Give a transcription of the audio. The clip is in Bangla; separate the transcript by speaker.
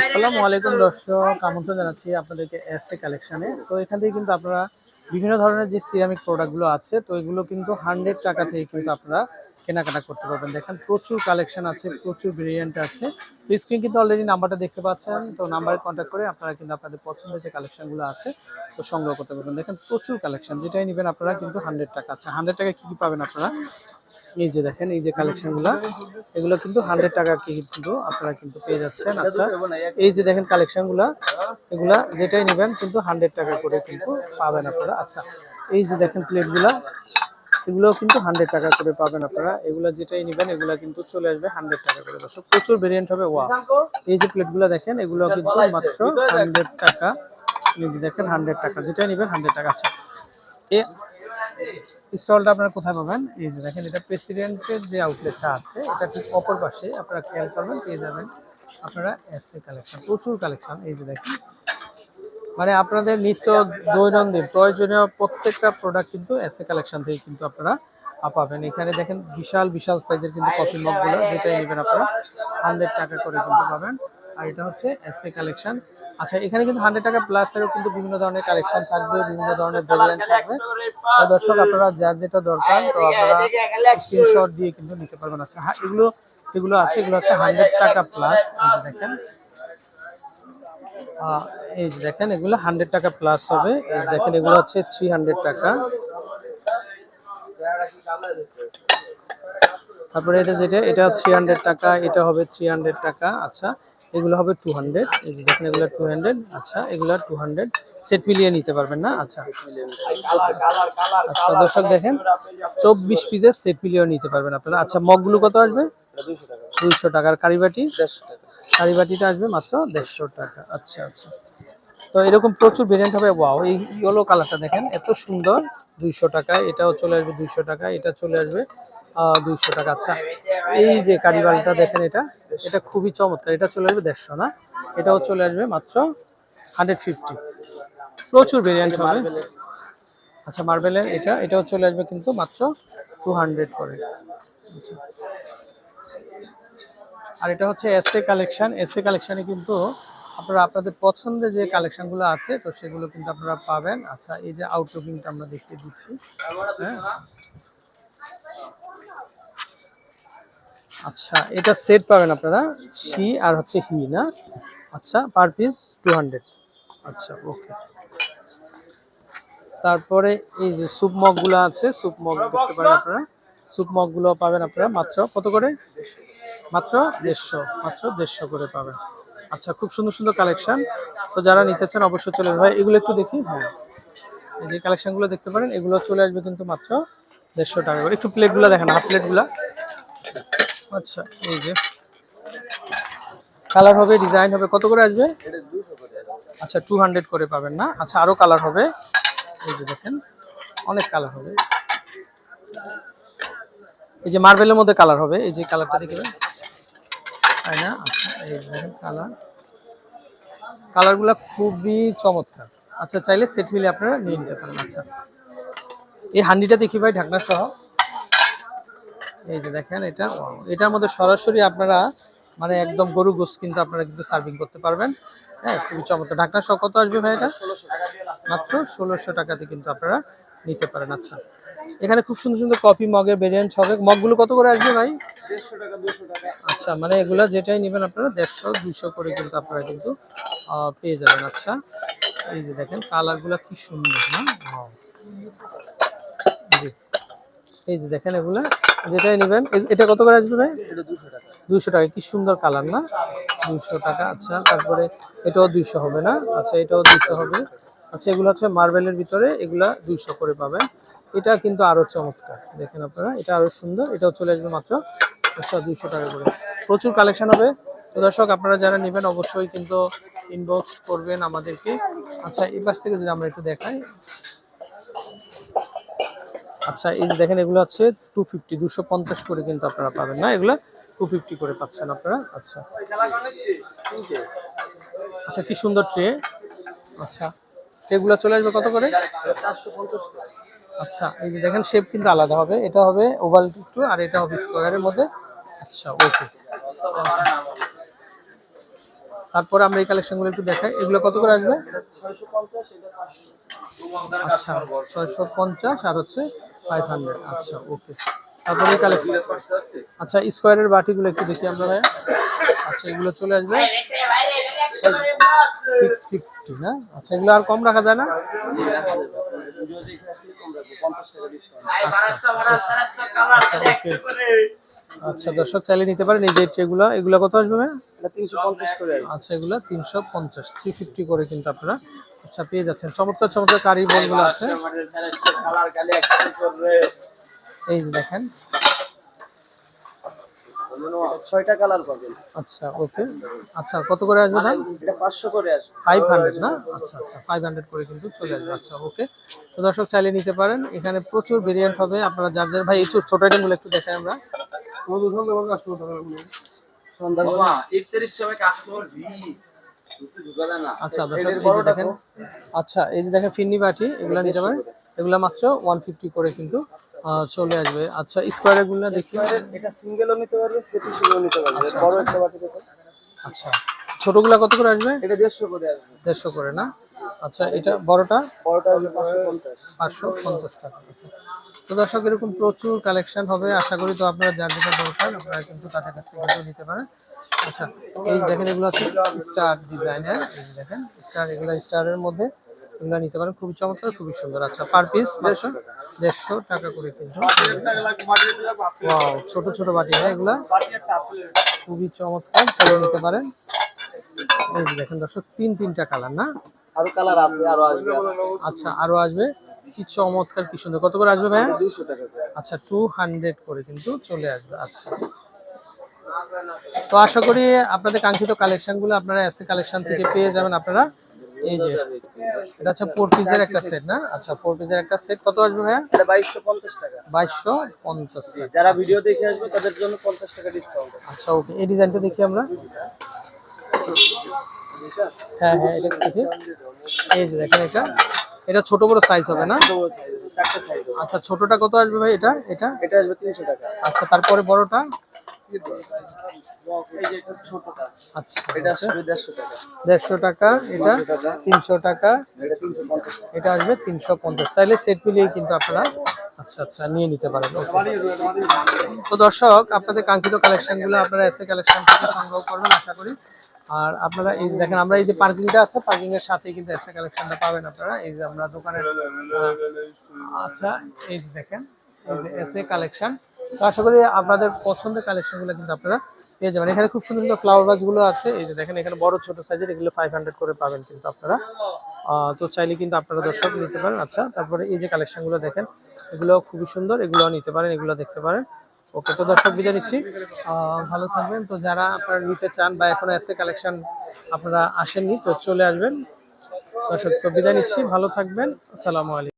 Speaker 1: আসসালামু আলাইকুম দর্শক, আমন্ত্রণ জানাচ্ছি আপনাদেরকে এস এ কালেকশনে তো এখান থেকে কিন্তু আপনারা বিভিন্ন ধরনের যে সিরামিক প্রোডাক্টগুলো আছে, তো এগুলো কিন্তু হান্ড্রেড টাকা থেকে কিন্তু আপনারা কেনাকাটা করতে পারবেন। দেখেন, প্রচুর কালেকশন আছে, প্রচুর ভেরিয়েন্ট আছে। স্ক্রিন কিন্তু অলরেডি নাম্বারটা দেখতে পাচ্ছেন। তো নাম্বারে কন্ট্যাক্ট করে আপনারা কিন্তু আপনাদের পছন্দের যে কালেকশনগুলো আছে, তো সংগ্রহ করতে পারবেন। দেখেন, প্রচুর কালেকশন যেটাই নেবেন আপনারা কিন্তু হান্ড্রেড টাকা আছে। হান্ড্রেড টাকা কী কী পাবেন আপনারা? এই যে দেখেন, এই যে কালেকশনগুলো এগুলো কিন্তু হান্ড্রেড টাকা কিন্তু আপনারা কিন্তু পেয়ে যাচ্ছেন। আচ্ছা এই যে দেখেন কালেকশনগুলো এগুলা যেটাই নেবেন কিন্তু হান্ড্রেড টাকা করে কিন্তু পাবেন আপনারা। আচ্ছা এই যে দেখেন প্লেটগুলা এগুলো কিন্তু হান্ড্রেড টাকা করে পাবেন আপনারা। এগুলো যেটাই নেবেন, এগুলো কিন্তু চলে আসবে হান্ড্রেড টাকা করে। দর্শক, প্রচুর ভেরিয়েন্ট হবে ওয়া এই যে প্লেটগুলো দেখেন এগুলো কিন্তু মাত্র হান্ড্রেড টাকা। দেখেন হান্ড্রেড টাকা, যেটাই নেবেন হান্ড্রেড টাকা। আচ্ছা স্টলটা আপনারা কোথায় পাবেন? এই যে দেখেন, এটা প্রেসিডেন্টের যে আউটলেটটা আছে, এটা ঠিক অপর পাশে, আপনারা খেয়াল করবেন, পেয়ে যাবেন আপনারা এস এ কালেকশন প্রচুর কালেকশন এই যে দেখেন। মানে আপনাদের নিত্য দৈনন্দিন প্রয়োজনীয় প্রত্যেকটা প্রোডাক্ট কিন্তু এস এ কালেকশন থেকে কিন্তু আপনারা পাবেন। এখানে দেখেন বিশাল বিশাল সাইজের কিন্তু কফি মগগুলো যেটাই নেবেন আপনারা হান্ড্রেড টাকা করে কিন্তু পাবেন। আর এটা হচ্ছে এস এ কালেকশন আচ্ছা এখানে কিন্তু হান্ড্রেড টাকা প্লাসেরও কিন্তু বিভিন্ন ধরনের কালেকশন থাকবে, বিভিন্ন ধরনের ভেরিয়েন্ট থাকবে। দর্শক, আপনারা যার যেটা দরকার, তো আপনারা স্ক্রিনশট দিয়ে কিন্তু নিতে পারবেন। আচ্ছা হ্যাঁ এগুলো এগুলো আছে, এগুলো হচ্ছে হান্ড্রেড টাকা প্লাস দেখেন। এই দেখেন, এগুলো হান্ড্রেড টাকা প্লাস হবে। দেখেন, এগুলো হচ্ছে থ্রি হান্ড্রেড টাকা। তারপরে এটা যেটা, এটা থ্রি হান্ড্রেড টাকা, এটা হবে থ্রি হান্ড্রেড টাকা। আচ্ছা এগুলো হবে টু হান্ড্রেড এই যে দেখেন এগুলো টু হান্ড্রেড আচ্ছা এগুলো টু হান্ড্রেড সেট মিলিয়ে নিতে পারবেন না? আচ্ছা। আচ্ছা দর্শক দেখেন চব্বিশ পিসের সেট মিলিয়ে নিতে পারবেন আপনারা। আচ্ছা মগগুলো কত আসবে? দুইশো টাকার কারিবাটি? কারিবাটিটা আসবে মাত্র দেড়শো টাকা। আচ্ছা আচ্ছা। তো এরকম প্রচুর ভেরিয়েন্ট হবে। ওয়াও এই ইয়েলো কালারটা দেখেন এত সুন্দর। দুইশো টাকা এটাও চলে আসবে দুইশো টাকা এটা চলে আসবে দুইশো টাকা। আচ্ছা এই যে কারিবালটা দেখেন এটা এটা খুবই চমৎকার এটা চলে আসবে দেড়শো না? এটাও চলে আসবে মাত্র হান্ড্রেড ফিফটি প্রচুর ভেরিয়েন্ট হবে। আচ্ছা মার্বেলের এটা এটাও চলে আসবে কিন্তু মাত্র টু হান্ড্রেড করে। আচ্ছা। আর এটা হচ্ছে এসএ কালেকশন এসএ কালেকশনে কিন্তু আপনারা আপনাদের পছন্দের যে কালেকশনগুলো আছে, তো সেগুলো কিন্তু আপনারা পাবেন। আচ্ছা এই যে আউটলুকিংটা আমরা দেখিয়ে দিচ্ছি। হ্যাঁ। আচ্ছা এটা সেট পাবেন আপনারা, সি আর হচ্ছে হি, না? আচ্ছা পার পিস টু আচ্ছা ওকে তারপরে এই যে স্যুপ মগগুলো আছে স্যুপ মগ দেখতে পারেন আপনারা। স্যুপ মগগুলো পাবেন আপনারা মাত্র, কত করে? মাত্র দেড়শো মাত্র দেড়শো করে পাবেন। আচ্ছা খুব সুন্দর সুন্দর কালেকশন তো যারা নিতে চান, অবশ্যই চলে ভাই, এগুলো একটু দেখি। হ্যাঁ। এই যে কালেকশনগুলো দেখতে পারেন, এগুলো চলে আসবে কিন্তু মাত্র দেড়শো টাকা করে। একটু প্লেটগুলো দেখেন হাফ প্লেটগুলো আচ্ছা এই যে। কালার হবে ডিজাইন হবে, কত করে আসবে? আচ্ছা টু হান্ড্রেড করে পাবেন না। আচ্ছা আরও কালার হবে। এই যে দেখেন, অনেক কালার হবে। এই যে মার্বেলের মধ্যে কালার হবে। এই যে কালারটা দেখবেন তাই না? আচ্ছা কালার কালারগুলো খুবই চমৎকার। আচ্ছা চাইলে সেট মিলে আপনারা নিয়ে নিতে পারেন। আচ্ছা। এই হান্ডিটা দেখি ভাই, ঢাকনা সহ। এই যে দেখেন, এটা এটার মধ্যে সরাসরি আপনারা মানে একদম গরু গোস কিন্তু আপনারা কিন্তু সার্ভিং করতে পারবেন। হ্যাঁ খুবই চমৎকার। ঢাকনা সহ কত আসবে ভাই এটা? মাত্র ষোলোশো টাকাতে কিন্তু আপনারা নিতে পারেন। আচ্ছা। এখানে খুব সুন্দর সুন্দর কফি মগের ভেরিয়েন্ট হবে মগগুলো কত করে আসবে ভাই? আচ্ছা মানে এগুলো যেটাই নেবেন আপনারা দেড়শো দুশো করে কিন্তু আপনারা কিন্তু পেয়ে যাবেন। আচ্ছা এই যে দেখেন কালারগুলো কি সুন্দর না? এই যে দেখেন এগুলা যেটাই নেবেন এটা কত করে আসবে ভাই? দুশো টাকা। কি সুন্দর কালার না? দুশো টাকা আচ্ছা তারপরে এটাও দুইশো হবে না? আচ্ছা এটাও দুইশো হবে। আচ্ছা এগুলো হচ্ছে মার্বেলের ভিতরে, এগুলা দুইশো করে পাবেন। এটা কিন্তু আরও চমৎকার, দেখেন আপনারা, এটা আরও সুন্দর, এটাও চলে আসবে মাত্র দুইশো টাকা করে। প্রচুর কালেকশন হবে। তো দর্শক, আপনারা যারা নেবেন, অবশ্যই কিন্তু ইনবক্স করবেন আমাদেরকে। আচ্ছা এই পাশ থেকে যদি আমরা একটু দেখাই। আচ্ছা এই দেখেন, এগুলো হচ্ছে টু ফিফটি দুশো পঞ্চাশ করে কিন্তু আপনারা পাবেন না। এগুলো টু ফিফটি করে পাচ্ছেন আপনারা। আচ্ছা। আচ্ছা কি সুন্দর ট্রে। আচ্ছা। ট্রেগুলো চলে আসবে কত করে? আচ্ছা এই যে দেখেন শেপ কিন্তু আলাদা হবে। এটা হবে ওভাল একটু, আর এটা হবে স্কোয়ারের মধ্যে। আচ্ছা ওকে তারপরে আমরা এই কালেকশনগুলো একটু দেখাই। এগুলো কত করে আসবে? আচ্ছা ছয়শো পঞ্চাশ আর হচ্ছে ফাইভ হান্ড্রেড আচ্ছা ওকে তারপরে এই আচ্ছা স্কোয়ারের বাটিগুলো একটু দেখি আমরা আচ্ছা এগুলো চলে আসবে। সিক্স ফিফটি না? আচ্ছা এগুলো আর কম রাখা যায় না? আচ্ছা দর্শক চাইলে নিতে পারেন। এই যে এগুলো এগুলো কত আসবে আচ্ছা এগুলো তিনশো পঞ্চাশ থ্রি ফিফটি করে কিন্তু আপনারা আচ্ছা পেয়ে যাচ্ছেন। চমৎকার চমৎকার কারি বলগুলো আছে। এই যে দেখেন
Speaker 2: ছয়টা কালার পাবেন।
Speaker 1: আচ্ছা ওকে। আচ্ছা কত করে আসবে দাম
Speaker 2: এটা পাঁচশো করে আসবে।
Speaker 1: ফাইভ হান্ড্রেড না? আচ্ছা আচ্ছা ফাইভ হান্ড্রেড করে কিন্তু চলে আসবে। আচ্ছা ওকে। তো দর্শক চাইলে নিতে পারেন। এখানে প্রচুর ভেরিয়েন্ট হবে। আপনারা যার যার ভাই এই ছোট ছোট আইটেমগুলো একটু দেখাই আমরা। আচ্ছা দর্শক এই দেখেন। আচ্ছা এই যে দেখেন ফিন্নি বাটি এগুলো নিতে পারেন। এগুলো মাত্র ওয়ান ফিফটি করে কিন্তু চলে আসবে। আচ্ছা স্কোয়ারেরগুলো দেখি।
Speaker 2: এটা সিঙ্গেলও নিতে পারবে সেট হিসেবেও নিতে পারবে। বড় একটা বাটি
Speaker 1: আচ্ছা। ছোটগুলা কত করে আসবে?
Speaker 2: এটা দেড়শো করে আসবে।
Speaker 1: দেড়শো করে না? আচ্ছা এটা বড়টা?
Speaker 2: বড়টা আসবে পাঁচশো পঞ্চাশ।
Speaker 1: পাঁচশো পঞ্চাশ টাকা আচ্ছা। তো দর্শক এরকম প্রচুর কালেকশন হবে। আশা করি তো আপনারা যার যেটা দরকার আপনারা কিন্তু তাদের কাছ থেকে নিতে পারেন। আচ্ছা এই দেখেন এগুলো হচ্ছে স্টার ডিজাইনের এই দেখেন স্টার এগুলো স্টারের মধ্যে এগুলো নিতে পারেন খুবই চমৎকার খুবই সুন্দর। আচ্ছা পার পিস দেড়শো দেড়শো টাকা করে কিন্তু। ছোট ছোট বাটি হ্যাঁ এগুলা? খুবই চমৎকার চালিয়ে নিতে পারেন। এই যে দেখেন দর্শক তিন তিনটা কালার না?
Speaker 2: আরও কালার আছে আরও আসবে
Speaker 1: আচ্ছা আরও আসবে। কি চমৎকার কি সুন্দর। কত করে আসবে ভাইয়া?
Speaker 2: দুশো টাকা
Speaker 1: আচ্ছা টু হান্ড্রেড করে কিন্তু চলে আসবে। আচ্ছা। তো আশা করি আপনাদের কাঙ্ক্ষিত কালেকশনগুলো আপনারা এসে কালেকশন থেকে পেয়ে যাবেন আপনারা। এই যে এটা হচ্ছে ফোর পিসের একটা সেট না? আচ্ছা ফোর পিসের একটা সেট কত আসবে ভাইয়া?
Speaker 2: এটা বাইশশো পঞ্চাশ টাকা।
Speaker 1: বাইশশো পঞ্চাশ টাকা।
Speaker 2: যারা ভিডিও দেখে আসবে তাদের জন্য পঞ্চাশ টাকা ডিসকাউন্ট
Speaker 1: আচ্ছা ওকে এই ডিজাইনটা দেখি আমরা। হ্যাঁ হ্যাঁ এটা দেখতেছি। এই যে দেখেন এটা। এটা ছোট বড় সাইজ হবে না? আচ্ছা ছোটটা কত আসবে ভাই এটা? এটা?
Speaker 2: এটা আসবে তিনশো টাকা।
Speaker 1: আচ্ছা তারপরে বড়টা? আচ্ছা।
Speaker 2: দেড়শো টাকা।
Speaker 1: এটা তিনশো টাকা।
Speaker 2: এটা
Speaker 1: আসবে তিনশো পঞ্চাশ। চাইলে সেট মিলিয়ে কিন্তু আপনারা আচ্ছা আচ্ছা নিয়ে নিতে পারেন। তো দর্শক আপনাদের কাঙ্ক্ষিত কালেকশনগুলো আপনারা এসে কালেকশন থেকে সংগ্রহ করবেন আশা করি। আর আপনারা এই দেখেন আমরা এই যে পার্কিংটা আছে পার্কিং এর সাথেই কিন্তু এসে কালেকশনটা পাবেন আপনারা। এই যে আমরা দোকানের আচ্ছা এই দেখেন এই যে এসে কালেকশন আশা করি আপনাদের পছন্দের কালেকশনগুলো কিন্তু আপনারা পেয়ে যাবেন। এখানে খুব সুন্দর সুন্দর ফ্লাওয়ার ভাজগুলো আছে। এই যে দেখেন, এখানে বড় ছোট সাইজের এগুলো ফাইভ হান্ড্রেড করে পাবেন কিন্তু আপনারা। তো চাইলে কিন্তু আপনারা দর্শক নিতে পারেন। আচ্ছা তারপরে এই যে কালেকশনগুলো দেখেন, এগুলো খুবই সুন্দর। এগুলো নিতে পারেন, এগুলো দেখতে পারেন। ওকে, তো দর্শক বিদায় নিচ্ছি। ভালো থাকবেন। তো যারা আপনারা নিতে চান বা এখনও এসে কালেকশন আপনারা আসেননি, তো চলে আসবেন। দর্শক, তো বিদায় নিচ্ছি। ভালো থাকবেন। আসসালামু আলাইকুম।